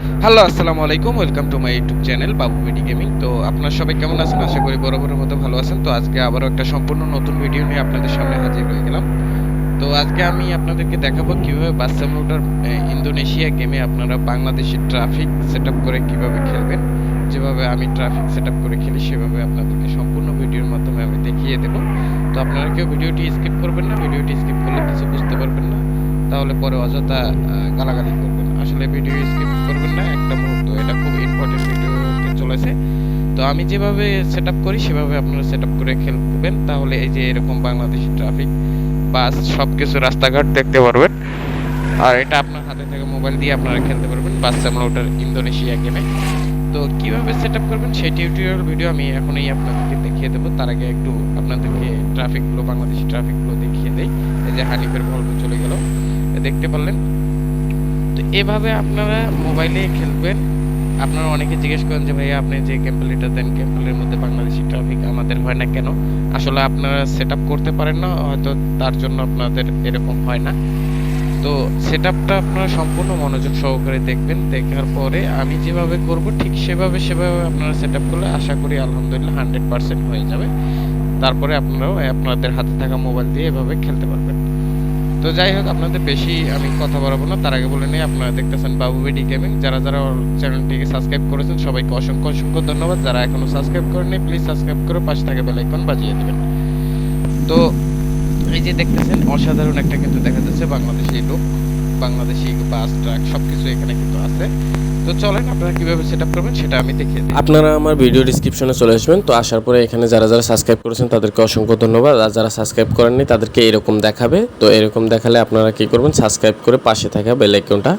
Hello, আসসালামু আলাইকুম, welcome to my YouTube channel Babu BD gaming. তো আপনারা সবাই কেমন আছেন? আশা করি বরাবরের মতো ভালো আছেন। তো আজকে আবারও একটা সম্পূর্ণ নতুন ভিডিও নিয়ে আপনাদের সামনে হাজির হয়ে গেলাম। তো আজকে আমি আপনাদেরকে দেখাবো কীভাবে বাচ্চা মোটর ইন্দোনেশিয়া গেমে আপনারা বাংলাদেশি ট্রাফিক সেট করে কীভাবে খেলবেন। যেভাবে আমি ট্রাফিক সেট করে খেলি, সেভাবে আপনাদেরকে সম্পূর্ণ ভিডিওর মাধ্যমে আমি দেখিয়ে দেবো। তো আপনারা কেউ ভিডিওটি স্কিপ করবেন না, ভিডিওটি স্কিপ করলে কিছু বুঝতে পারবেন না তাহলে পরে অযথা গালাগালি করবেন। আসলে ভিডিও স্কিপ করবেন না, একটা মুহূর্ত। এটা খুব ইম্পর্টেন্ট ভিডিওতে চলেছে। তো আমি যেভাবে সেট করি, সেভাবে আপনারা সেট করে খেলবেন। তাহলে এই যে এরকম বাংলাদেশি ট্রাফিক বাস সব কিছু রাস্তাঘাট দেখতে পারবেন। আর এটা আপনার হাতে থেকে মোবাইল দিয়ে আপনারা খেলতে পারবেন। বাস সামলাউটার ইন্দোনেশিয়া গেমে। তো কীভাবে সেট আপ করবেন, সেই টিউটোরিয়াল ভিডিও আমি এখনই আপনাদেরকে দেখিয়ে দেবো। তার আগে একটু আপনাদেরকে ট্রাফিকগুলো বাংলাদেশি ট্রাফিকগুলো দেখিয়ে দেই। এই যে হানিফের ভলভো চলে গেল। দেখতে পারলেন। তো এভাবে আপনারা মোবাইলে খেলবেন। আপনারা অনেকে জিজ্ঞেস করেন যে, ভাইয়া, আপনি যে গেম প্লেটা দেন গেম প্লের মধ্যে বাংলাদেশি ট্রাফিক আমাদের হয় না কেন? আসলে আপনারা সেট করতে পারেন না, হয়তো তার জন্য আপনাদের এরকম হয় না। তো সেট আপটা আপনারা সম্পূর্ণ মনোযোগ সহকারে দেখবেন। দেখার পরে আমি যেভাবে করব, ঠিক সেভাবে সেভাবে আপনারা সেট আপ করলে আশা করি আলহামদুলিল্লাহ হান্ড্রেড পার্সেন্ট হয়ে যাবে। তারপরে আপনারাও আপনাদের হাতে থাকা মোবাইল দিয়ে এভাবে খেলতে পারবেন। তো যাই হোক, আপনাদের বেশি আমি কথা বাড়াবো না। তার আগে বলে নিই, আপনারা দেখতেছেন বাবু বেডি গেমিং যারা যারা চ্যানেলটিকে সাবস্ক্রাইব করেছেন, সবাইকে অসংখ্য অসংখ্য ধন্যবাদ। যারা এখনও সাবস্ক্রাইব করেননি প্লিজ সাবস্ক্রাইব করে পাশে থাকা বেল আইকন বাজিয়ে দিবেন। তো এই যে দেখতেছেন, অসাধারণ একটা কিন্তু দেখা যাচ্ছে বাংলাদেশি লোক বাংলাদেশি বাস ট্রাক সবকিছু এখানে কিন্তু আছে। তো চলেন আপনারা কীভাবে সেট আপ করবেন সেটা আমি দেখিয়ে দিই। আপনারা আমার ভিডিও ডিসক্রিপশনে চলে আসবেন। তো আসার পরে এখানে যারা যারা সাবস্ক্রাইব করেছেন, তাদেরকে অসংখ্য ধন্যবাদ। আর যারা সাবস্ক্রাইব করেননি, তাদেরকে এরকম দেখাবে। তো এরকম দেখালে আপনারা কি করবেন? সাবস্ক্রাইব করে পাশে থাকা বেল আইকনটা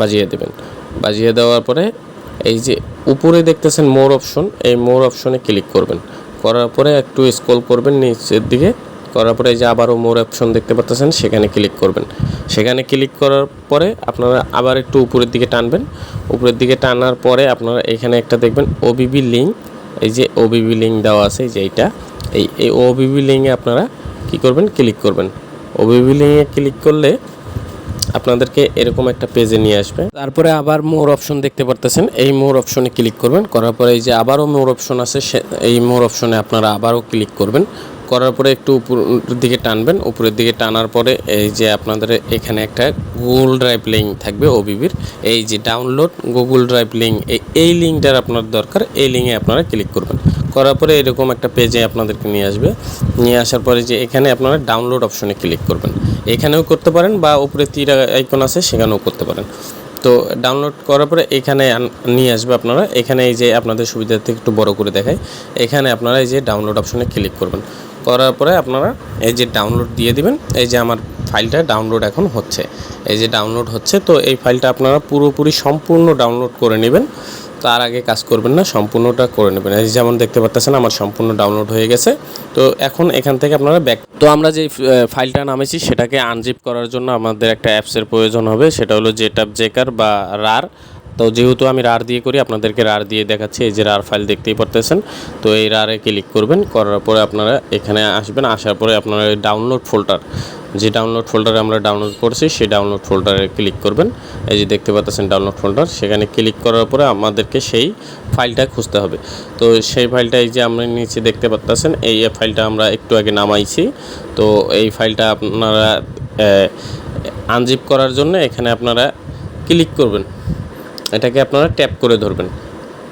বাজিয়ে দেবেন। বাজিয়ে দেওয়ার পরে এই যে উপরে দেখতেছেন মোর অপশন এই মোর অপশনে ক্লিক করবেন। করার পরে একটু স্ক্রল করবেন, নিচের দিকে। করার পরে যে আবারও মোর অপশন দেখতে পাচ্ছেন সেখানে ক্লিক করবেন। সেখানে ক্লিক করার পরে আপনারা আবার একটু উপরের দিকে টানবেন। উপরের দিকে টানার পরে আপনারা এখানে একটা দেখবেন ওবিবি লিঙ্ক এই যে ওবিবি লিঙ্ক দেওয়া আছে যে এইটা, এই এই ওবিবি লিঙ্কে আপনারা কি করবেন? ক্লিক করবেন। ওবিবি লিঙ্কে ক্লিক করলে আপনাদেরকে এরকম একটা পেজে নিয়ে আসবে। তারপরে আবার মোর অপশন দেখতে পারতেছেন, এই মোর অপশনে ক্লিক করবেন। করার পরে এই যে আবারও মোর অপশন আছে এই মোর অপশনে আপনারা আবারও ক্লিক করবেন। করার পরে একটু উপর দিকে টানবেন। উপরের দিকে টানার পরে এই যে আপনাদের এখানে একটা গুগল ড্রাইভ লিঙ্ক থাকবে ওবিবির এই যে ডাউনলোড গুগল ড্রাইভ লিঙ্ক এই লিঙ্কটার আপনার দরকার। এই লিঙ্কে আপনারা ক্লিক করবেন। করার পরে এরকম একটা পেজে আপনাদেরকে নিয়ে আসবে। নিয়ে আসার পরে যে এখানে আপনারা ডাউনলোড অপশনে ক্লিক করবেন। এখানেও করতে পারেন বা উপরে তীর আইকন আছে, সেখানেও করতে পারেন। তো ডাউনলোড করার পরে এখানে নিয়ে আসবে আপনারা। এখানে এই যে আপনাদের সুবিধার্থে একটু বড় করে দেখায় এখানে আপনারা এই যে ডাউনলোড অপশনে ক্লিক করবেন। করার পরে আপনারা এই যে ডাউনলোড দিয়ে দিবেন, এই যে আমার ফাইলটা ডাউনলোড এখন হচ্ছে। এই যে ডাউনলোড হচ্ছে, তো এই ফাইলটা আপনারা পুরোপুরি সম্পূর্ণ ডাউনলোড করে নেবেন। তার আগে কাজ করবেন না, সম্পূর্ণটা করে নেবেন। এই যেমন দেখতে পাচ্ছেন, আমার সম্পূর্ণ ডাউনলোড হয়ে গেছে। তো এখন এখান থেকে আপনারা ব্যাক তো আমরা যে ফাইলটা নামেছি সেটাকে আনজিপ করার জন্য আমাদের একটা অ্যাপসের প্রয়োজন হবে। সেটা হলো জেটাপ জেকার বা রার তো যেহেতু আমি রার দিয়ে করি, আপনাদেরকে রার দিয়ে দেখাচ্ছি, এই যে রার ফাইল দেখতেই পারতেছেন। তো এই রারে ক্লিক করবেন, করার পরে আপনারা এখানে আসবেন, আসার পরে আপনারা ডাউনলোড ফোল্ডার যে ডাউনলোড ফোল্ডারে আমরা ডাউনলোড করছি, সেই ডাউনলোড ফোল্ডারে ক্লিক করবেন। এই যে দেখতে পাচ্ছেন ডাউনলোড ফোল্ডার সেখানে ক্লিক করার পরে আমাদেরকে সেই ফাইলটা খুঁজতে হবে। তো সেই ফাইলটা এই যে আমরা নিচে দেখতে পাচ্ছেন এই ফাইলটা আমরা একটু আগে নামাইছি। তো এই ফাইলটা আপনারা আনজিপ করার জন্য এখানে আপনারা ক্লিক করবেন। এটাকে আপনারা ট্যাপ করে ধরবেন।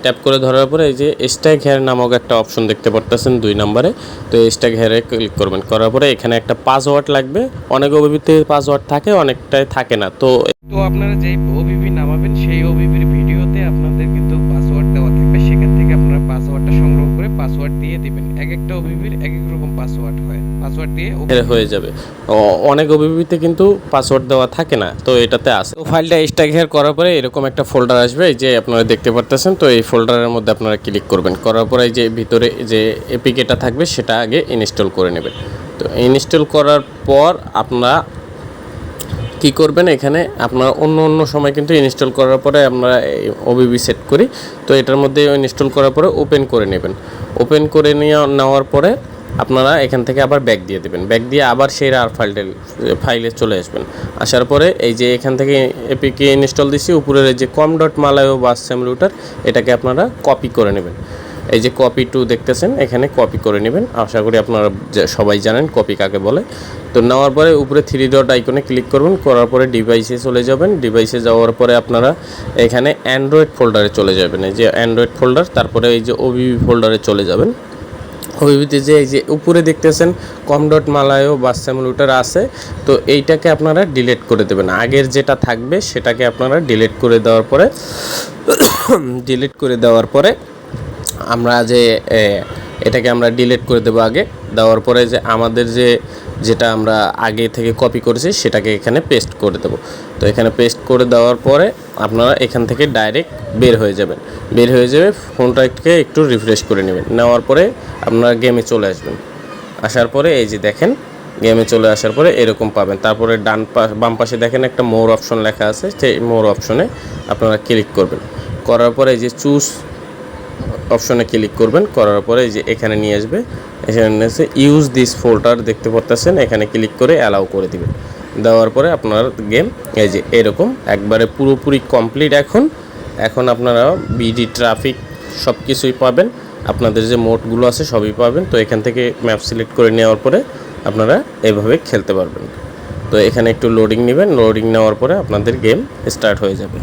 ট্যাপ করে ধরার পরে এই যে স্ট্যাগ হেয়ার নামক একটা অপশন দেখতে পারতেছেন দুই নম্বরে। তো এই স্ট্যাগ হেয়ারে ক্লিক করবেন। করার পরে এখানে একটা পাসওয়ার্ড লাগবে। অনেক ওবিবিতে পাসওয়ার্ড থাকে, অনেকটাই থাকে না। তো তো আপনারা যেই ওবিবি নামাবেন, সেই ওবিবির ভিডিওতে আপনাদের কিন্তু পাসওয়ার্ড দেওয়া থাকবে সেখান থেকে আপনারা পাসওয়ার্ডটা সংগ্রহ করে পাসওয়ার্ড দিয়ে দিবেন এক একটা ওবিবির এক এক রকম পাসওয়ার্ড দিয়ে হয়ে যাবে। অনেক ওবিবিতে কিন্তু পাসওয়ার্ড দেওয়া থাকে না, তো এটাতে আছে তো ফাইলটা স্ট্যাক হেয়ার করার পরে এরকম একটা ফোল্ডার আসবে যে আপনারা দেখতে পারতেছেন, তো এই ফোল্ডারের মধ্যে আপনারা ক্লিক করবেন। করার পরে যে ভিতরে যে এপিকেটা থাকবে, সেটা আগে ইনস্টল করে নেবেন। তো ইনস্টল করার পর আপনারা কি করবেন এখানে, আপনারা অন্য অন্য সময় কিন্তু ইনস্টল করার পরে আমরা ওবিবি সেট করি, তো এটার মধ্যে ইনস্টল করার পরে ওপেন করে নেবেন। ওপেন করে নিয়ে নেওয়ার পরে আপনারা এখান থেকে আবার ব্যাক দিয়ে দেবেন। ব্যাক দিয়ে আবার সেই আর ফাইলটা ফাইলে চলে আসবেন। আসার পরে এই যে এখান থেকে এপিকে ইনস্টল দিচ্ছি উপরের এই যে কম ডট মালায়ো বাস স্যামলুটার এটাকে আপনারা কপি করে নেবেন। এই যে কপি টু দেখতেছেন, এখানে কপি করে নেবেন। আশা করি আপনারা সবাই জানেন কপি কাকে বলে। তো নেওয়ার পরে উপরে থ্রি ডট আইকনে ক্লিক করবেন। করার পরে ডিভাইসে চলে যাবেন। ডিভাইসে যাওয়ার পরে আপনারা এখানে অ্যান্ড্রয়েড ফোল্ডারে চলে যাবেন। এই যে অ্যান্ড্রয়েড ফোল্ডার তারপরে এই যে ওবিবি ফোল্ডারে চলে যাবেন। ওবিবিতে যে এই যে উপরে দেখতেছেন কম ডট মালায়ও বা স্যামলুটার আছে, তো এইটাকে আপনারা ডিলেট করে দেবেন। আগের যেটা থাকবে সেটাকে আপনারা ডিলেট করে দেওয়ার পরে ডিলেট করে দেওয়ার পরে আমরা যে এটাকে আমরা ডিলেট করে দেবো আগে। দেওয়ার পরে যে আমাদের যে যেটা আমরা আগে থেকে কপি করেছি, সেটাকে এখানে পেস্ট করে দেবো। তো এখানে পেস্ট করে দেওয়ার পরে আপনারা এখান থেকে ডাইরেক্ট বের হয়ে যাবেন। বের হয়ে যাবে, ফোনটাকে একটু রিফ্রেশ করে নেবেন। নেওয়ার পরে আপনারা গেমে চলে আসবেন। আসার পরে এই যে দেখেন গেমে চলে আসার পরে এরকম পাবেন। তারপরে ডান পাশ বাম পাশে দেখেন একটা মোর অপশন লেখা আছে, সেই মোর অপশনে আপনারা ক্লিক করবেন। করার পরে এই যে চুজ অপশনে ক্লিক করবেন, করার পরে যে এখানে নিয়ে আসবে, এখানে এসে ইউজ দিস ফোল্ডার দেখতে পারতেছেন, এখানে ক্লিক করে অ্যালাউ করে দিবেন। দেওয়ার পরে আপনার গেম এই যে এরকম, একবারে পুরোপুরি কমপ্লিট এখন। এখন আপনারা বিডি ট্রাফিক সব কিছুই পাবেন, আপনাদের যে মোডগুলো আছে সবই পাবেন। তো এখান থেকে ম্যাপ সিলেক্ট করে নেওয়ার পরে আপনারা এভাবে খেলতে পারবেন। তো এখানে একটু লোডিং নেবেন লোডিং নেওয়ার পরে আপনাদের গেম স্টার্ট হয়ে যাবে।